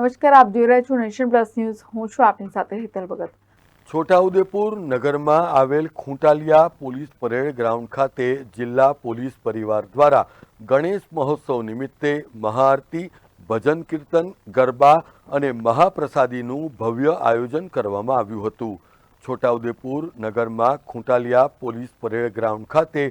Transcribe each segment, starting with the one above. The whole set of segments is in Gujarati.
નમસ્કાર, આપ જોઈ રહ્યા છો નેશન પ્લસ ન્યૂઝ. હું છું આપની સાથે હેતલ ભગત. છોટાઉદેપુર નગરમાં આવેલ ખૂંટાલિયા પોલીસ પરેડ ગ્રાઉન્ડ ખાતે જિલ્લા પોલીસ પરિવાર દ્વારા ગણેશ મહોત્સવ નિમિત્તે મહાઆરતી, ભજન કીર્તન, ગરબા અને મહાપ્રસાદીનું ભવ્ય આયોજન કરવામાં આવ્યું હતું. છોટાઉદેપુર નગરમાં ખૂંટાલિયા પોલીસ પરેડ ગ્રાઉન્ડ ખાતે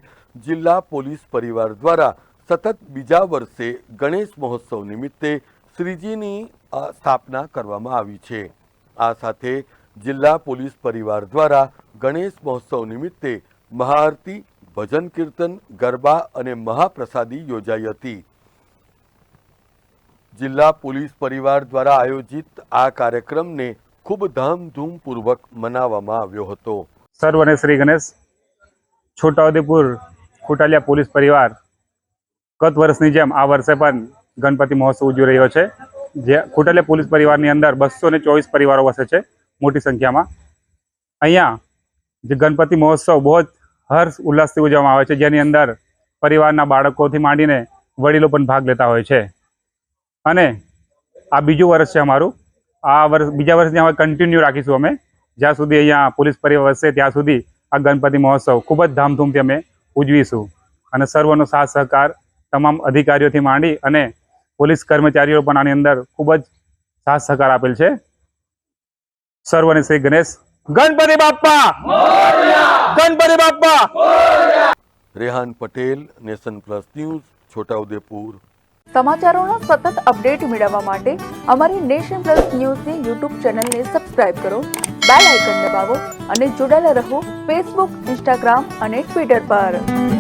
જિલ્લા પોલીસ પરિવાર દ્વારા સતત બીજા વર્ષે ગણેશ મહોત્સવ નિમિત્તે શ્રીજીની સ્થાપના કરવામાં આવી છે. આ સાથે જિલ્લા પોલીસ પરિવાર દ્વારા ગણેશ મહોત્સવ નિમિત્તે મહાઆરતી, ભજન કીર્તન, ગરબા અને મહાપ્રસાદી યોજાઈ હતી. જિલ્લા પોલીસ પરિવાર દ્વારા આયોજિત આ કાર્યક્રમને ખૂબ ધામધૂમપૂર્વક મનાવવામાં આવ્યો હતો. સર્વ અને શ્રી ગણેશ. છોટાઉદેપુર ખોટાલિયા પોલીસ પરિવાર ગત વર્ષની જેમ આ વર્ષે પણ ગણપતિ મહોત્સવ ઉજવી રહ્યો છે. જે ખોટલે પોલીસ પરિવારની અંદર બસો ચોવીસ પરિવારો વસે છે, મોટી સંખ્યામાં. અહીંયા જે ગણપતિ મહોત્સવ બહુ જ હર્ષ ઉલ્લાસથી ઉજવવામાં આવે છે, જેની અંદર પરિવારના બાળકોથી માંડીને વડીલો પણ ભાગ લેતા હોય છે. અને આ બીજું વર્ષ છે અમારું. આ વર્ષ, બીજા વર્ષની અમે કન્ટિન્યુ રાખીશું અમે. જ્યાં સુધી અહીંયા પોલીસ પરિવાર વસશે ત્યાં સુધી આ ગણપતિ મહોત્સવ ખૂબ જ ધામધૂમથી અમે ઉજવીશું. અને સર્વનો સાથ સહકાર તમામ અધિકારીઓથી માંડી અને પોલીસ કર્મચારીઓ પણ આની અંદર ખૂબ જ સાથ સહકાર આપેલ છે. સર્વને Shri Ganesh. Ganpati Bappa Ganpati Bappa Rehan Patel Nation Plus News Chhota Udepur. સમાચારોના સતત અપડેટ મેળવવા માટે અમારી નેશન પ્લસ ન્યૂઝની યુટ્યુબ ચેનલને સબસ્ક્રાઇબ કરો બેલ આઇકન દબાવો અને જોડાયેલા રહો ફેસબુક ઇન્સ્ટાગ્રામ અને ટ્વિટર પર.